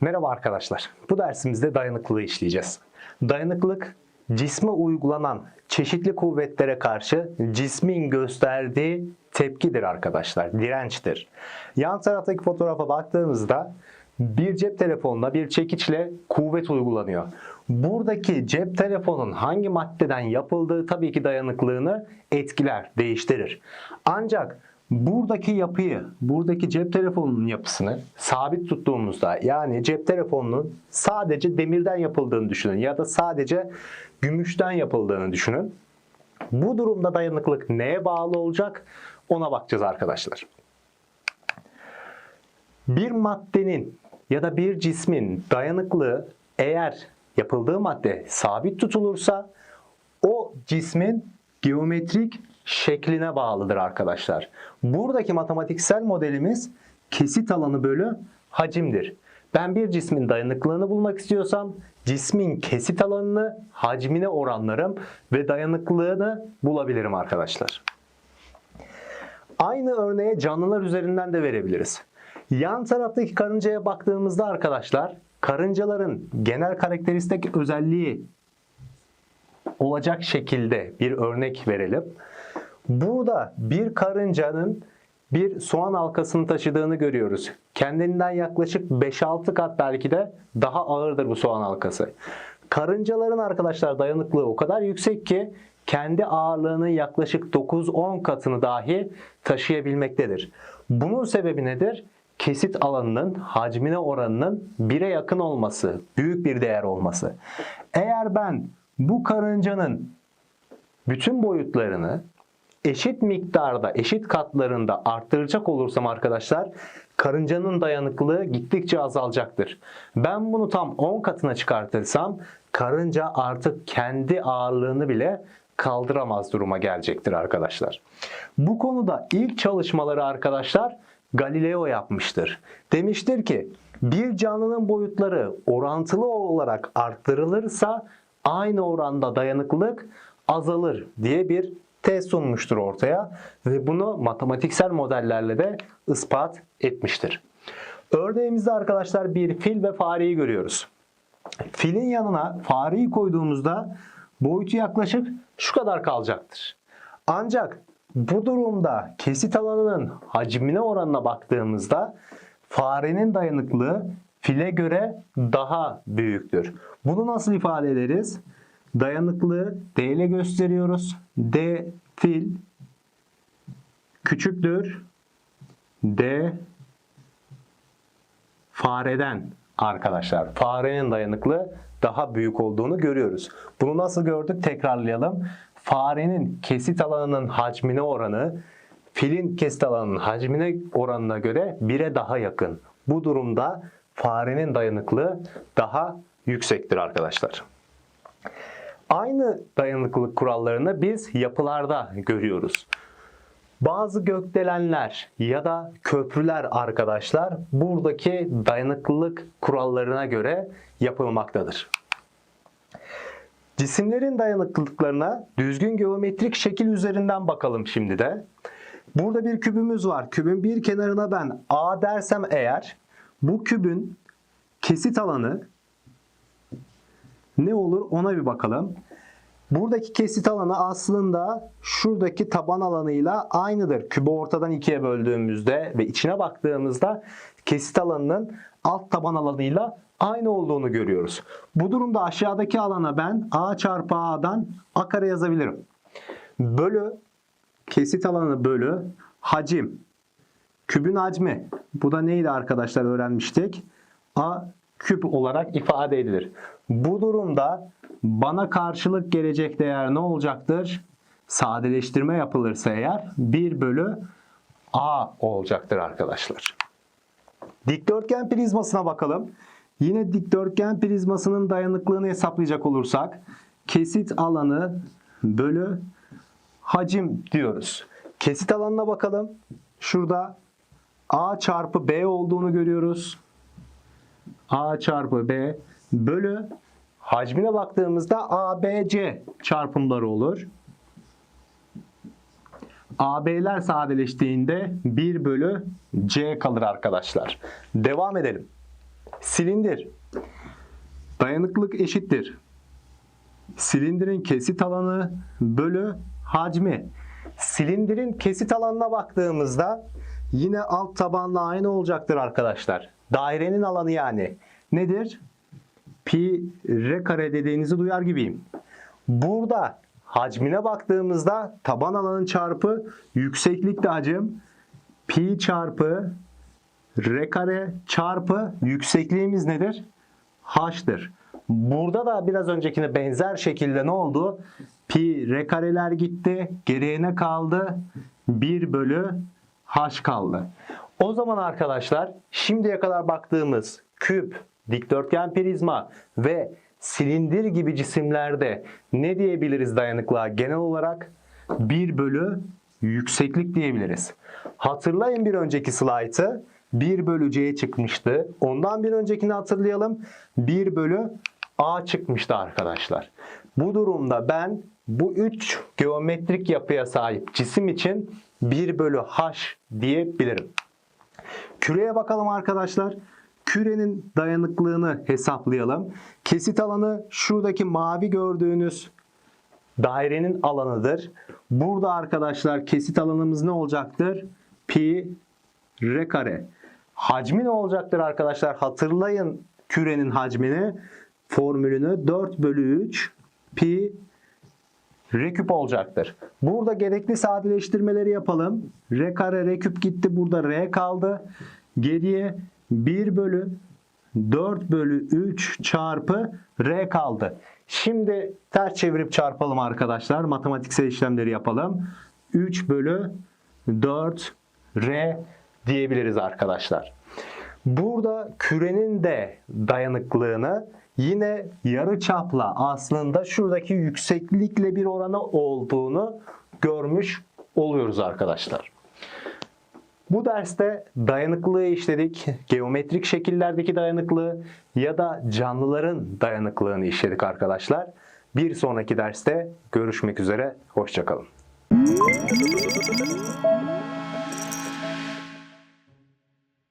Merhaba arkadaşlar. Bu dersimizde dayanıklılığı işleyeceğiz. Dayanıklılık cisme uygulanan çeşitli kuvvetlere karşı cismin gösterdiği tepkidir arkadaşlar. Dirençtir. Yan taraftaki fotoğrafa baktığımızda bir cep telefonuna bir çekiçle kuvvet uygulanıyor. Buradaki cep telefonun hangi maddeden yapıldığı tabii ki dayanıklılığını etkiler, değiştirir. Ancak buradaki yapıyı, buradaki cep telefonunun yapısını sabit tuttuğumuzda yani cep telefonunun sadece demirden yapıldığını düşünün ya da sadece gümüşten yapıldığını düşünün. Bu durumda dayanıklılık neye bağlı olacak? Ona bakacağız arkadaşlar. Bir maddenin ya da bir cismin dayanıklığı eğer yapıldığı madde sabit tutulursa o cismin geometrik şekline bağlıdır arkadaşlar. Buradaki matematiksel modelimiz kesit alanı bölü hacimdir. Ben bir cismin dayanıklılığını bulmak istiyorsam cismin kesit alanını hacmine oranlarım ve dayanıklılığını bulabilirim arkadaşlar. Aynı örneğe canlılar üzerinden de verebiliriz. Yan taraftaki karıncaya baktığımızda arkadaşlar karıncaların genel karakteristik özelliği olacak şekilde bir örnek verelim. Burada bir karıncanın bir soğan halkasını taşıdığını görüyoruz. Kendinden yaklaşık 5-6 kat belki de daha ağırdır bu soğan halkası. Karıncaların arkadaşlar dayanıklığı o kadar yüksek ki kendi ağırlığının yaklaşık 9-10 katını dahi taşıyabilmektedir. Bunun sebebi nedir? Kesit alanının hacmine oranının 1'e yakın olması, büyük bir değer olması. Eğer ben bu karıncanın bütün boyutlarını eşit miktarda, eşit katlarında arttıracak olursam arkadaşlar karıncanın dayanıklılığı gittikçe azalacaktır. Ben bunu tam 10 katına çıkartırsam karınca artık kendi ağırlığını bile kaldıramaz duruma gelecektir arkadaşlar. Bu konuda ilk çalışmaları arkadaşlar Galileo yapmıştır. Demiştir ki bir canlının boyutları orantılı olarak arttırılırsa aynı oranda dayanıklılık azalır diye bir tez sunmuştur ortaya ve bunu matematiksel modellerle de ispat etmiştir. Örneğimizde arkadaşlar bir fil ve fareyi görüyoruz. Filin yanına fareyi koyduğumuzda boyutu yaklaşık şu kadar kalacaktır. Ancak bu durumda kesit alanının hacmine oranına baktığımızda farenin dayanıklılığı file göre daha büyüktür. Bunu nasıl ifade ederiz? Dayanıklılığı D ile gösteriyoruz. D fil küçüktür. D fareden arkadaşlar. Farenin dayanıklı daha büyük olduğunu görüyoruz. Bunu nasıl gördük? Tekrarlayalım. Farenin kesit alanının hacmine oranı filin kesit alanının hacmine oranına göre 1'e daha yakın. Bu durumda farenin dayanıklığı daha yüksektir arkadaşlar. Aynı dayanıklılık kurallarını biz yapılarda görüyoruz. Bazı gökdelenler ya da köprüler arkadaşlar buradaki dayanıklılık kurallarına göre yapılmaktadır. Cisimlerin dayanıklılıklarına düzgün geometrik şekil üzerinden bakalım şimdi de. Burada bir kübümüz var. Kübün bir kenarına ben A dersem eğer bu kübün kesit alanı ne olur ona bir bakalım. Buradaki kesit alanı aslında şuradaki taban alanıyla aynıdır. Kübü ortadan ikiye böldüğümüzde ve içine baktığımızda kesit alanının alt taban alanıyla aynı olduğunu görüyoruz. Bu durumda aşağıdaki alana ben a çarpı a'dan a kare yazabilirim. Bölü kesit alanı bölü hacim. Kübün hacmi. Bu da neydi arkadaşlar öğrenmiştik? A küp olarak ifade edilir. Bu durumda bana karşılık gelecek değer ne olacaktır? Sadeleştirme yapılırsa eğer 1 bölü A olacaktır arkadaşlar. Dikdörtgen prizmasına bakalım. Yine dikdörtgen prizmasının dayanıklılığını hesaplayacak olursak kesit alanı bölü hacim diyoruz. Kesit alanına bakalım. Şurada A çarpı B olduğunu görüyoruz. A çarpı B bölü hacmine baktığımızda ABC çarpımları olur. AB'ler sadeleştiğinde 1 bölü C kalır arkadaşlar. Devam edelim. Silindir. Dayanıklılık eşittir. Silindirin kesit alanı bölü hacmi. Silindirin kesit alanına baktığımızda yine alt tabanla aynı olacaktır arkadaşlar. Dairenin alanı yani. Nedir? Pi r kare dediğinizi duyar gibiyim. Burada hacmine baktığımızda taban alanın çarpı yükseklik de hacim pi çarpı r kare çarpı yüksekliğimiz nedir? h'tır. Burada da biraz öncekine benzer şekilde ne oldu? Pi r kareler gitti. Geriye ne kaldı? 1 bölü h kaldı. O zaman arkadaşlar şimdiye kadar baktığımız küp, dikdörtgen prizma ve silindir gibi cisimlerde ne diyebiliriz dayanıklığa genel olarak? 1 bölü yükseklik diyebiliriz. Hatırlayın bir önceki slaytı 1 bölü C çıkmıştı. Ondan bir öncekini hatırlayalım. 1 bölü A çıkmıştı arkadaşlar. Bu durumda ben bu 3 geometrik yapıya sahip cisim için 1 bölü H diyebilirim. Küreye bakalım arkadaşlar. Kürenin dayanıklılığını hesaplayalım. Kesit alanı şuradaki mavi gördüğünüz dairenin alanıdır. Burada arkadaşlar kesit alanımız ne olacaktır? Pi r kare. Hacmi ne olacaktır arkadaşlar? Hatırlayın kürenin hacmini. Formülünü 4 bölü 3 pi r küp olacaktır. Burada gerekli sadeleştirmeleri yapalım. r kare r küp gitti. Burada r kaldı. Geriye 1 bölü 4 bölü 3 çarpı r kaldı. Şimdi ters çevirip çarpalım arkadaşlar. Matematiksel işlemleri yapalım. 3 bölü 4 r diyebiliriz arkadaşlar. Burada kürenin de dayanıklılığını yine yarı çapla aslında şuradaki yükseklikle bir oranı olduğunu görmüş oluyoruz arkadaşlar. Bu derste dayanıklılığı işledik. Geometrik şekillerdeki dayanıklığı ya da canlıların dayanıklılığını işledik arkadaşlar. Bir sonraki derste görüşmek üzere. Hoşçakalın.